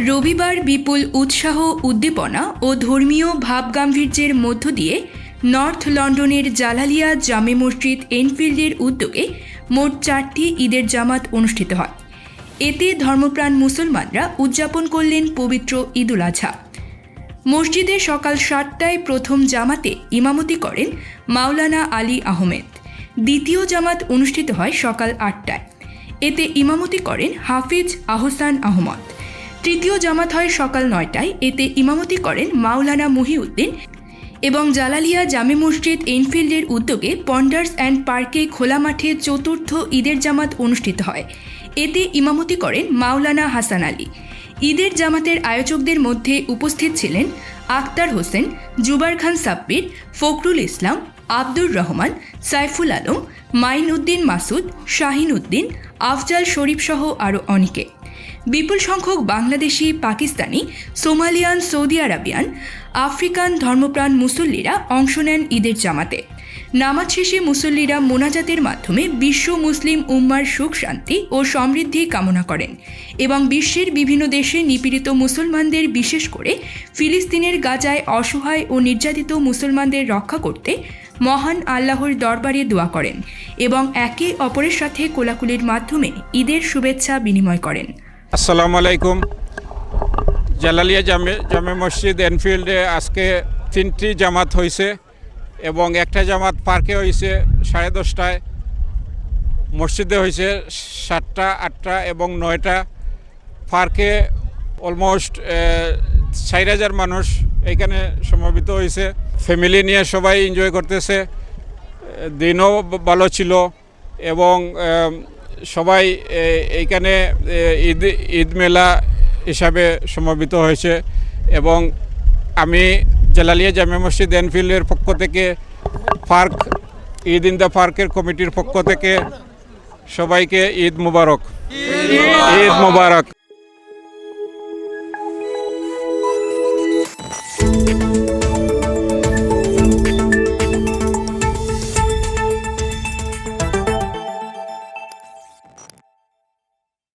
রবিবার বিপুল উৎসাহ, উদ্দীপনা ও ধর্মীয় ভাবগাম্ভীর্যের মধ্য দিয়ে নর্থ লন্ডনের জালালিয়া জামে মসজিদ এনফিল্ডের উদ্যোগে মোট চারটি ঈদের জামাত অনুষ্ঠিত হয়। এতে ধর্মপ্রাণ মুসলমানরা উদযাপন করলেন পবিত্র ঈদুল আজহা মসজিদে সকাল সাতটায় প্রথম জামাতে ইমামতি করেন মাওলানা আলী আহমেদ। দ্বিতীয় জামাত অনুষ্ঠিত হয় সকাল আটটায়। এতে ইমামতি করেন হাফিজ আহসান আহমদ। তৃতীয় জামাত হয় সকাল নয়টায়। এতে ইমামতি করেন মাওলানা মহিউদ্দিন এবং জালালিয়া জামে মসজিদ এনফিল্ডের উদ্যোগে পন্ডার্স অ্যান্ড পার্কে খোলা মাঠে চতুর্থ ঈদের জামাত অনুষ্ঠিত হয়। এতে ইমামতি করেন মাওলানা হাসান আলী। ঈদের জামাতের আয়োজকদের মধ্যে উপস্থিত ছিলেন আক্তার হোসেন জুবার খান সাব্বির, ফখরুল ইসলাম, আব্দুর রহমান, সাইফুল আলম মাইন উদ্দিন মাসুদ, শাহিন উদ্দিন, আফজাল শরীফ সহ আরও অনেকে। বিপুল সংখ্যক Bangladeshi, Pakistani, Somalian, Saudi Arabian, African ধর্মপ্রাণ মুসল্লিরা অংশ নেন ঈদের জামাতে। নামাজ শেষে মুসল্লিরা মোনাজাতের মাধ্যমে বিশ্ব মুসলিম উম্মার সুখ, শান্তি ও সমৃদ্ধি কামনা করেন এবং বিশ্বের বিভিন্ন দেশে নিপীড়িত মুসলমানদের বিশেষ করে ফিলিস্তিনের গাজায় অসহায় ও নির্যাতিত মুসলমানদের রক্ষা করতে মহান আল্লাহর দরবারে দোয়া করেন এবং একে অপরের সাথে কোলাকুলির মাধ্যমে ঈদের শুভেচ্ছা বিনিময় করেন। আসসালামু আলাইকুম। জালালিয়া জামে জামে মসজিদ এনফিল্ডে আজকে তিনটি জামাত হয়েছে এবং একটা জামাত পার্কে হয়েছে সাড়ে দশটায়। মসজিদে হয়েছে সাতটা, আটটা এবং নয়টা। পার্কে অলমোস্ট চার হাজার মানুষ এখানে সমবেত হয়েছে ফ্যামিলি নিয়ে সবাই এনজয় করতেছে। দিনও ভালো ছিল এবং সবাই এইখানে ঈদ ঈদ মেলা হিসাবে সমবেত হয়েছে এবং আমি জালালিয়া জামে মসজিদ এনফিল্ডের পক্ষ থেকে পার্ক ঈদ ইন দ্য পার্কের কমিটির পক্ষ থেকে সবাইকে ঈদ মুবারক। ঈদ মুবারক।